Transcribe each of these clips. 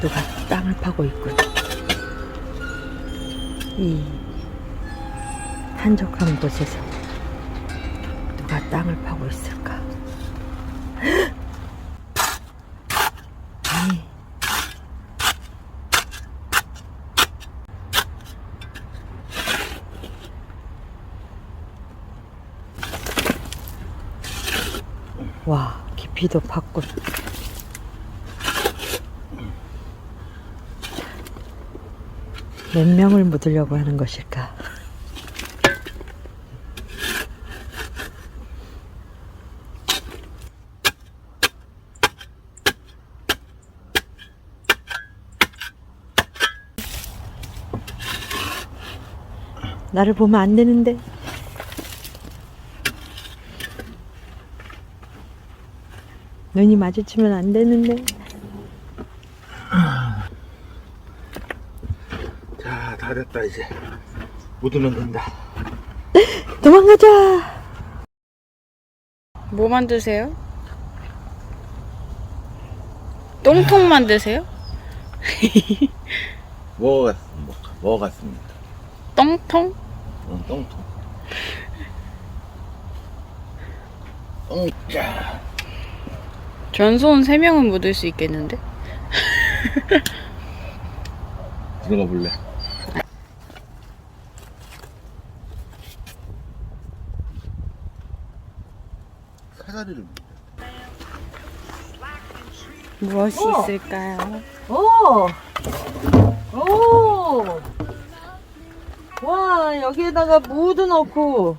누가 땅을 파고 있군. 이 한적한 곳에서 누가 땅을 파고 있을까? 아니, 와, 깊이도 팠군. 몇 명을 묻으려고 하는 것일까? 나를 보면 안 되는데. 눈이 마주치면 안 되는데. 자, 다 됐다 이제. 묻으면 된다. 도망가자! 뭐 만드세요? 똥통 만드세요? 뭐 같, 뭐, 뭐 같습니다. 똥통? 응, 똥통. 똥짜. 전소은 3명은 묻을 수 있겠는데? 들어가 볼래? 사다리를 무엇이 어. 있을까요? 오! 오! 와, 여기에다가 무도 넣고,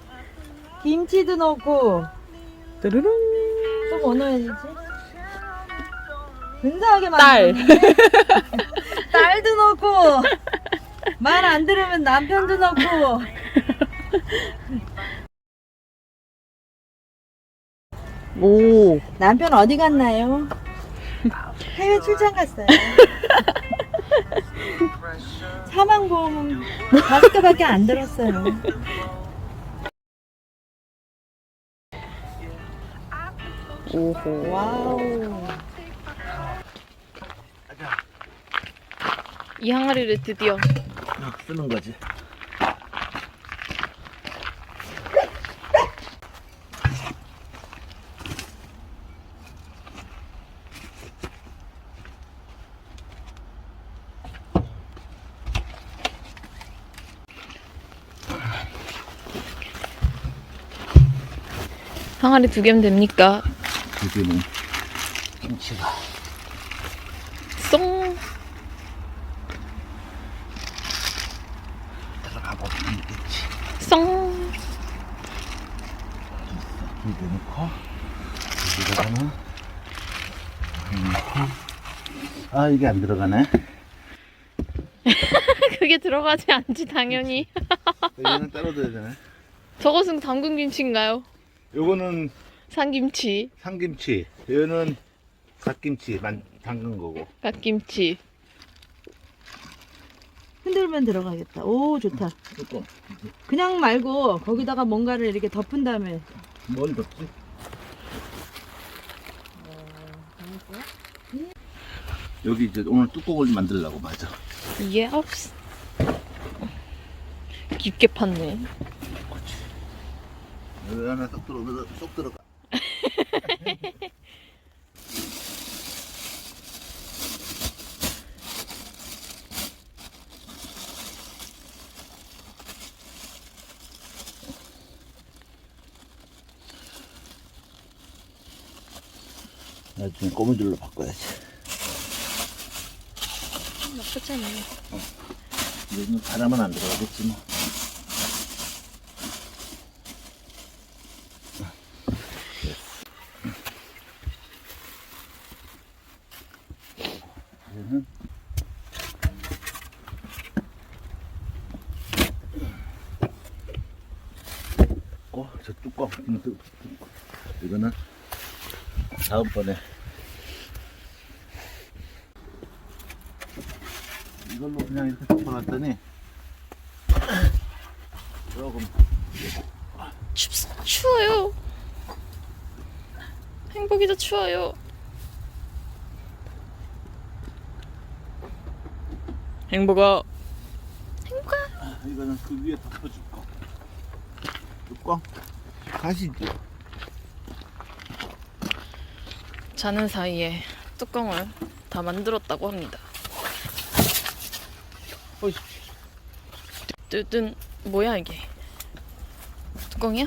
김치도 넣고, 뚜루룽 또 뭐 넣어야 되지? 근사하게 딸 만드네. 딸도 넣고, 말 안 들으면 남편도 넣고. 오 남편 어디 갔나요? 해외 출장 갔어요. 사망보험은 다섯 개밖에 안 들었어요. 오호 와우. 이 항아리를 드디어 쓰는 거지. 항아리 두 개면 됩니까? 여기는 김치가. 쏙 들어가 보면. 쏙. 이거 넣고, 여기다가는, 넣고. 아, 이게 안 들어가네. 그게 들어가지 않지 당연히 여기는 따로 둬야 되네. 저것은 당근 김치인가요? 요거는 산김치 상김치, 얘는 갓김치 만 담근 거고. 갓김치 흔들면 들어가겠다. 오, 좋다. 조금 그냥 말고 거기다가 뭔가를 이렇게 덮은 다음에 뭘 넣지? 여기 이제 오늘 뚜껑을 만들려고 맞아. 이게 없어 깊게 팠네 여기 하나 쏙 들어가, 쏙 들어가. 나중에 고무줄로 바꿔야지. 나쁘지 않네 요즘 바람은 안 들어가겠지 뭐. 얘는 어, 저 뚜껑, 뚜껑. 이거는 다음번에 이걸로 그냥 이렇게 덮어놨더니 조금 춥, 추워요 행복이다 추워요 행복아. 아, 이거는 그 위에 덮어줄 거. 뚜껑 가시죠. 자는 사이에 뚜껑을 다 만들었다고 합니다. 어이. 뚜뜬 뭐야 이게? 뚜껑이야?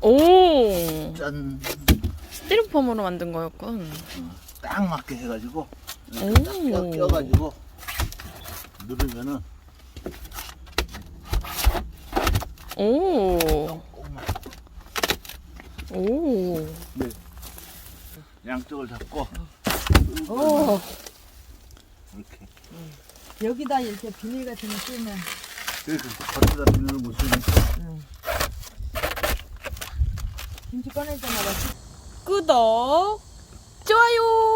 오 짠. 스티로폼으로 만든 거였군. 딱 맞게 해가지고 오. 딱 껴, 껴가지고 누르면은 오. 조금만 오. 양쪽을 잡고. 오, 이렇게. 여기다 이렇게 비닐 같은 거 쓰면. 그래서 겉에다 비늘을 못 쓰니까. 김치 꺼낼 때마다 구독, 좋아요.